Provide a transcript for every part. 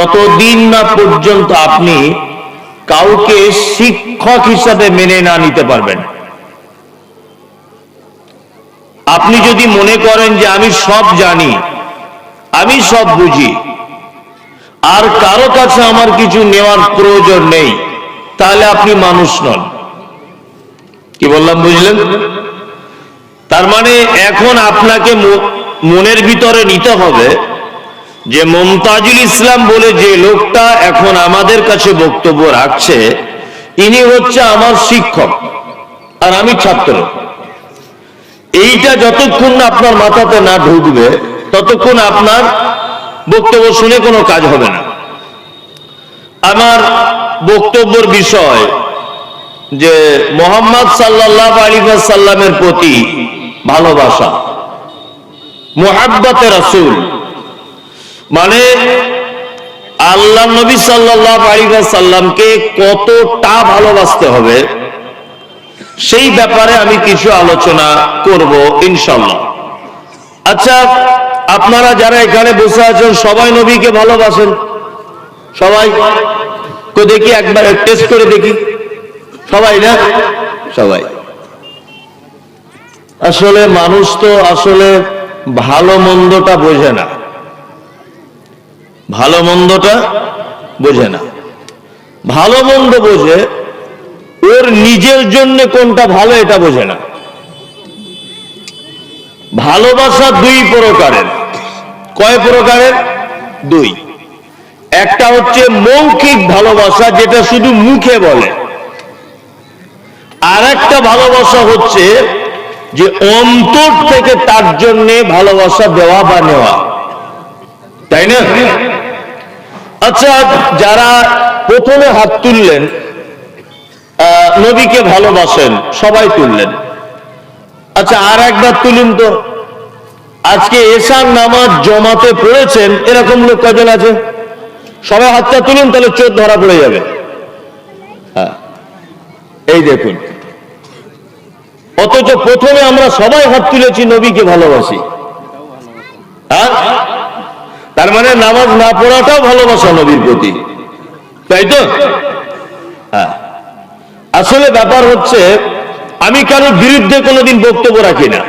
যতদিন না পর্যন্ত আপনি কাউকে শিক্ষক হিসাবে মেনে না নিতে পারবেন, আপনি যদি মনে করেন যে আমি সব জানি, আমি সব বুঝি, আর কারও কাছে আমার কিছু নেওয়ার প্রয়োজন নেই, তাহলে আপনি মানুষ নন। কি বললাম, বুঝলেন? তার মানে এখন আপনাকে মনের ভিতরে নিতে হবে যে মমতাজুল ইসলাম বলে যে লোকটা এখন আমাদের কাছে বক্তব্য রাখছে, ইনি হচ্ছে আমার শিক্ষক আর আমি ছাত্র। এইটা যতক্ষণ না আপনার মাথাতে না ঢুকবে, ততক্ষণ আপনার বক্তব্য শুনে কোনো কাজ হবে না। আমার বক্তব্যের বিষয় যে মোহাম্মদ সাল্লাহ আলী সাল্লামের প্রতি ভালোবাসা, মোহাব্বতে রাসূল মানে আল্লাহ নবী সাল্লাহ সাল্লামকে কতটা ভালোবাসতে হবে সেই ব্যাপারে আমি কিছু আলোচনা করব ইনশাল্লাহ আচ্ছা আপনারা যারা এখানে বসে আছেন, সবাই নবীকে ভালোবাসেন। সবাই তো দেখি একবার টেস্ট করে দেখি। সবাই না? সবাই। আসলে মানুষ তো আসলে ভালো মন্দটা বোঝে না। ভালো মন্দটা বোঝে না। ভালো মন্দ বোঝে, ওর নিজের জন্য কোনটা ভালো এটা বোঝে না। ভালোবাসা দুই প্রকারের। কয় প্রকারের? দুই। একটা হচ্ছে মৌখিক ভালোবাসা, যেটা শুধু মুখে বলে। আর একটা ভালোবাসা হচ্ছে যে অন্তর থেকে তার জন্য ভালোবাসা দেওয়া বা নেওয়া। তাই না? আচ্ছা যারা প্রথমে হাত তুললেন নবীকে ভালোবাসেন, সবাই তুললেন। আচ্ছা আর একবার তুলুন তো। আজকে এশার নামাজ জমাতে পড়েছেন, এরকম লোক কজন আছে? সবাই হাতটা তুলুন, তাহলে চোখ ধরা পড়ে যাবে। হ্যাঁ। এই দেখুন। অথচ প্রথমে আমরা সবাই হাত তুলেছি, নবীকে ভালোবাসি হ্যাঁ তার মানে নামাজ না পড়াটাও ভালোবাসা নবীর প্রতি। তাই তো? হ্যাঁ। আসলে ব্যাপার হচ্ছে, আমি কারোর বিরুদ্ধে কোনোদিন বক্তব্য রাখি না।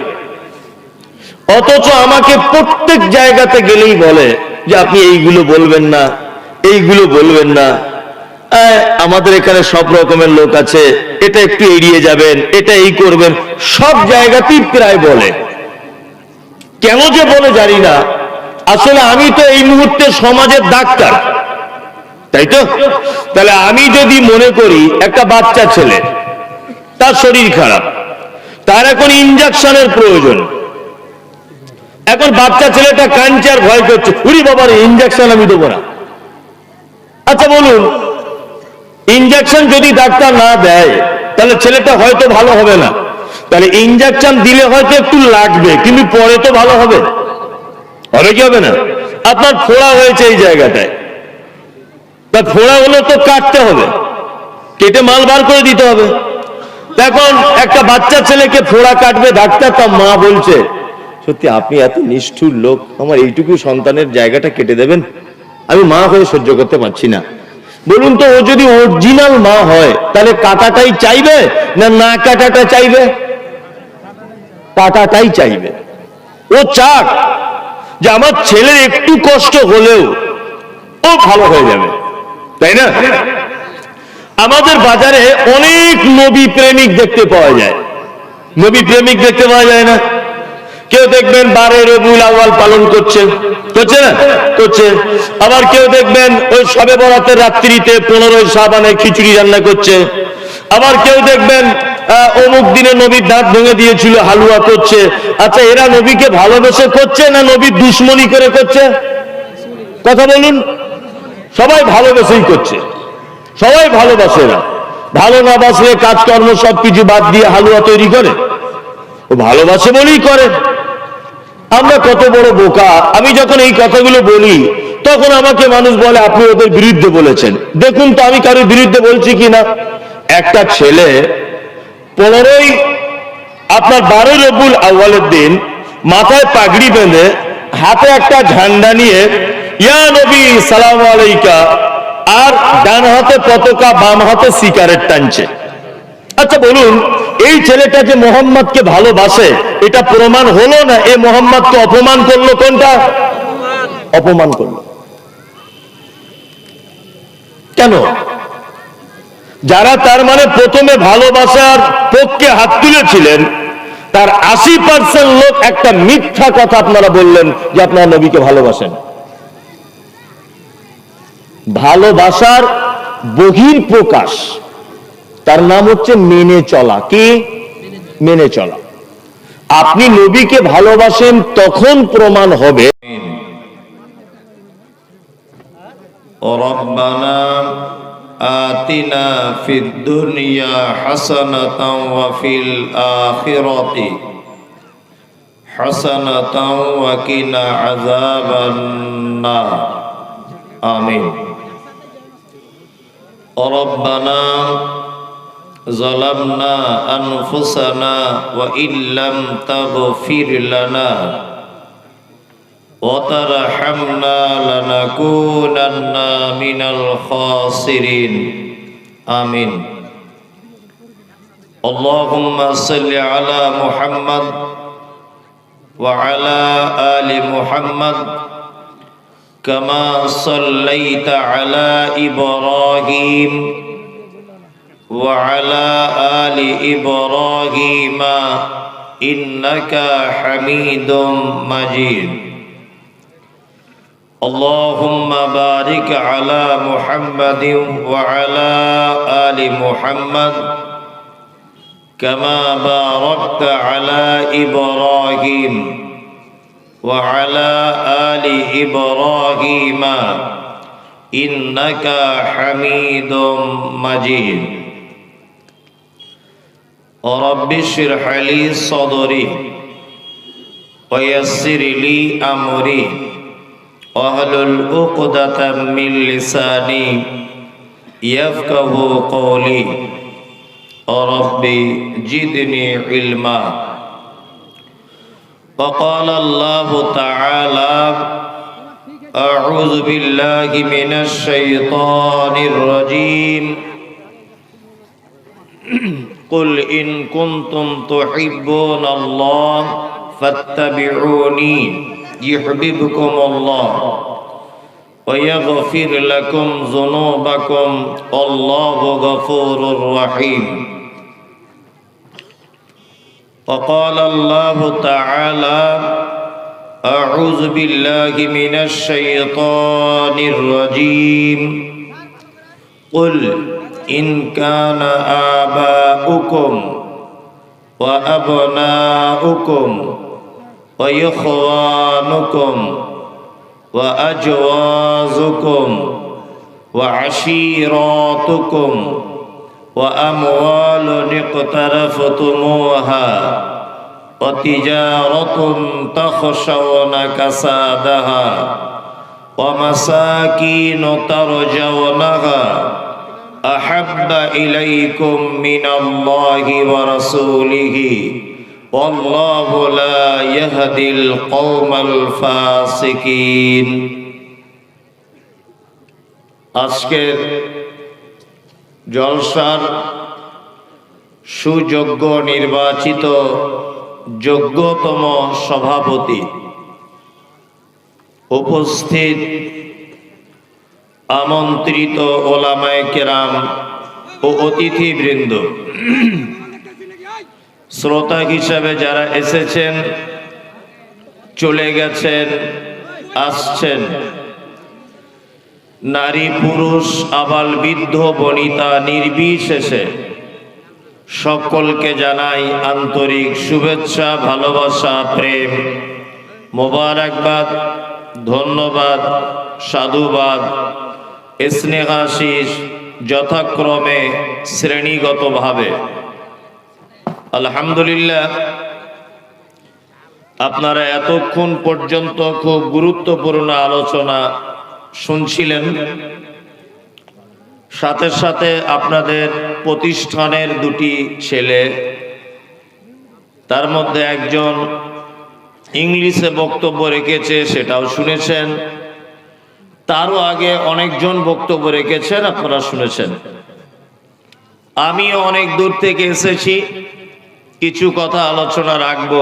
অথচ আমাকে প্রত্যেক জায়গাতে গেলেই বলে যে, আপনি এইগুলো বলবেন না, এইগুলো বলবেন না। আমাদের এখানে সব রকমের লোক আছে, এটা একটু এড়িয়ে যাবেন, এটা এই করবেন। সব জায়গাতেই প্রায় বলে। কেন যে বলে জানি না আসলে আমি তো এই মুহূর্তে সমাজের ডাক্তার। তাই তো? তাহলে আমি যদি মনে করি একটা বাচ্চা ছেলে, তার শরীর খারাপ, তার এখন ইঞ্জেকশনের প্রয়োজন। এখন বাচ্চা ছেলেটা আর ভয় করছে, উরি বাবার ইঞ্জেকশন আমি দেবো না। আচ্ছা বলুন ইঞ্জেকশন যদি ডাক্তার না দেয়, তাহলে ছেলেটা হয়তো ভালো হবে না। তাহলে ইঞ্জেকশন দিলে হয়তো একটু লাগবে, কিন্তু পরে তো ভালো হবে। হবে কি হবে না? আপনার ফোড়া হয়েছে এই জায়গাটায়। তা ফোড়া হলে তো কাটতে হবে। কেটে মাল বার করে দিতে হবে। এখন একটা বাচ্চা ছেলেকে ফোড়া কাটবে, ডাক্তার তার মা বলছে, সত্যি, আপনি এত নিষ্ঠুর লোক, আমার এইটুকু সন্তানের জায়গাটা কেটে দেবেন? আমি মা হয়ে সহ্য করতে পারছি না। বলুন তো, ও যদি অরিজিনাল মা হয়, তাহলে কাটাটাই চাইবে না না কাটাটা চাইবে? কাটাটাই চাইবে। ও চাক যে আমার ছেলের একটু কষ্ট হলেও ও ভালো হয়ে যাবে। তাই না? আমাদের বাজারে অনেক নবী প্রেমিক দেখতে পাওয়া যায়। নবী প্রেমিক দেখতে পাওয়া যায় না। কেউ দেখবেন বারে রবিউল আওয়াল পালন করছে। করছে না? করছে। আবার কেউ দেখবেন ওই সবে বরাতের রাত্রিতে পনেরোই সাবানে খিচুড়ি রান্না করছে। আবার কেউ দেখবেন অমুক দিনে নবীর দাঁত ভেঙে দিয়েছিল, হালুয়া করছে। আচ্ছা এরা নবীকে ভালোবেসে করছে না নবীর দুশ্মনী করে করছে? কথা বলুন। সবাই ভালোবেসেই করছে। সবাই ভালোবাসে না। ভালো না বাসলে কাজকর্ম সবকিছু বাদ দিয়ে হালুয়া তৈরি করে। ও ভালোবাসে বলেই করে। আমরা কত বড় বোকা। আমি যখন এই কথাগুলো বলি, তখন আমাকে মানুষ বলে, আপনি ওদের বিরুদ্ধে বলেছেন। দেখুন তো আমি কারোর বিরুদ্ধে বলছি কি না একটা ছেলে পনেরোই আপনার বারোই রবুল আউ্বালের দিন মাথায় পাগড়ি বেঁধে হাতে একটা ঝান্ডা নিয়ে, ইয়া নবী, সালাম আলাইকা। আর ডান হাতে পতাকা, বাম হাতে সিগারেট টানছে। আচ্ছা বলুন, এই ছেলেটা যে মোহাম্মদকে ভালোবাসে, এটা প্রমাণ হলো না এ মোহাম্মদকে অপমান করল কোনটা? অপমান করল। কেন? যারা তার মানে প্রথমে ভালোবাসার পক্ষে হাত তুলেছিলেন তার আশি পার্সেন্ট লোক একটা মিথ্যা কথা আপনারা বললেন যে আপনারা নবীকে ভালোবাসেন ভালোবাসার বহির প্রকাশ তার নাম হচ্ছে মেনে চলা কি মেনে চলা আপনি নবীকে ভালোবাসেন তখন প্রমাণ হবে ربنا آتنا في الدنيا حسنة وفي الآخرة حسنة وقنا عذاب النار آمين ربنا ظلمنا أنفسنا وإن لم تغفر لنا وترحمنا لنكونن من الخاسرين آمين اللهم صل على محمد وعلى آل محمد كما صليت على إبراهيم وعلى آل إبراهيم إنك حميد مجيد اللهم بارك على محمد وعلى آل محمد كما باركت على إبراهيم وعلى آل إبراهيم. إنك حميد مجيد. رب اشرح لي صدري ويسر لي أمري. واحلل عقدة من لساني يفقه قولي ربي جدني علما وقال الله تعالى أعوذ بالله من الشيطان الرجيم قل إن كنتم تحبون الله فاتبعوني يحببكم الله ويغفر لكم ذنوبكم والله غفور رحيم وقال الله تعالى أعوذ بالله من الشيطان الرجيم قل إن كان آباؤكم وأبناؤكم وإخوانكم وأجوازكم وعشيراتكم وأموال اقترفتموها وتجارة تخشون كسادها ومساكين ترجونها أحب إليكم من الله ورسوله والله لا يهدي القوم الفاسقين আজকের জলসার সুযোগ্য নির্বাচিত যোগ্যতম সভাপতি উপস্থিত আমন্ত্রিত ওলামায় কেরাম ও অতিথিবৃন্দ শ্রোতা হিসাবে যারা এসেছেন, চলে গেছেন, আসছেন। নারী, পুরুষ, আবাল, বৃদ্ধ, বনিতা, নির্বিশেষে সকলকে জানাই আন্তরিক শুভেচ্ছা, ভালোবাসা, প্রেম, মোবারকবাদ, ধন্যবাদ, সাধুবাদ। স্নেহাশিস যথাক্রমে শ্রেণীগতভাবে। আলহামদুলিল্লাহ, আপনারা এতক্ষণ পর্যন্ত খুব গুরুত্বপূর্ণ আলোচনা শুনছিলেন। সাথে সাথে আপনাদের প্রতিষ্ঠানের দুটি ছেলে, তার মধ্যে একজন ইংলিশে বক্তব্য রেখেছে, সেটাও শুনেছেন। তারও আগে অনেকজন বক্তব্য রেখেছেন, আপনারা শুনেছেন। আমিও অনেক দূর থেকে এসেছি। কিছু কথা আলোচনা রাখব।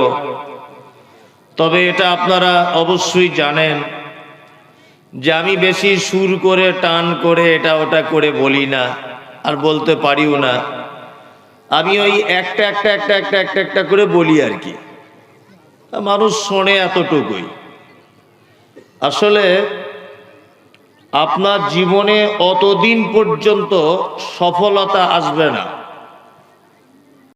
তবে এটা আপনারা অবশ্যই জানেন যে আমি বেশি সুর করে, টান করে এটা ওটা করে বলি না আর বলতে পারিও না। আমি ওই একটা একটা একটা একটা একটা একটা করে বলি আর কি। মানুষ শোনে এতটুকুই। আসলে আপনার জীবনে অতদিন পর্যন্ত সফলতা আসবে না।